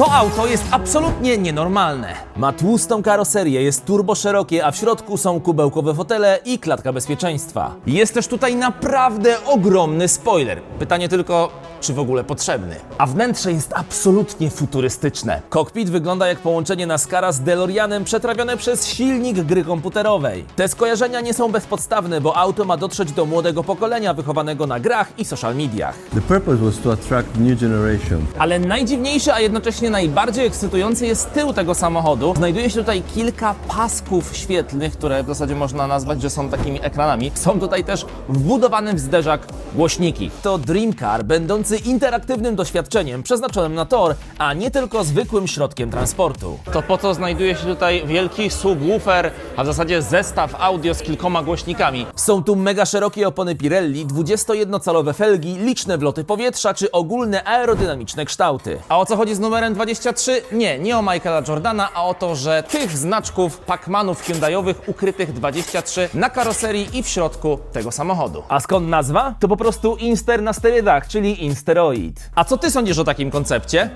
To auto jest absolutnie nienormalne. Ma tłustą karoserię, jest turbo szerokie, a w środku są kubełkowe fotele i klatka bezpieczeństwa. Jest też tutaj naprawdę ogromny spoiler. Pytanie tylko, czy w ogóle potrzebny. A wnętrze jest absolutnie futurystyczne. Kokpit wygląda jak połączenie Nascara z DeLoreanem przetrawione przez silnik gry komputerowej. Te skojarzenia nie są bezpodstawne, bo auto ma dotrzeć do młodego pokolenia wychowanego na grach i social mediach. The purpose was to attract new generation. Ale najdziwniejsze, a jednocześnie najbardziej ekscytujące jest tył tego samochodu. Znajduje się tutaj kilka pasków świetlnych, które w zasadzie można nazwać, że są takimi ekranami. Są tutaj też wbudowany w zderzak głośniki. To Dream Car, będący interaktywnym doświadczeniem przeznaczonym na tor, a nie tylko zwykłym środkiem transportu. To po co znajduje się tutaj wielki subwoofer, a w zasadzie zestaw audio z kilkoma głośnikami. Są tu mega szerokie opony Pirelli, 21-calowe felgi, liczne wloty powietrza czy ogólne aerodynamiczne kształty. A o co chodzi z numerem 23? Nie, nie o Michaela Jordana, a o to, że tych znaczków Pacmanów Hyundaiowych ukrytych 23 na karoserii i w środku tego samochodu. A skąd nazwa? To po prostu Inster na sterydach, czyli Insteroid. A co ty sądzisz o takim koncepcie?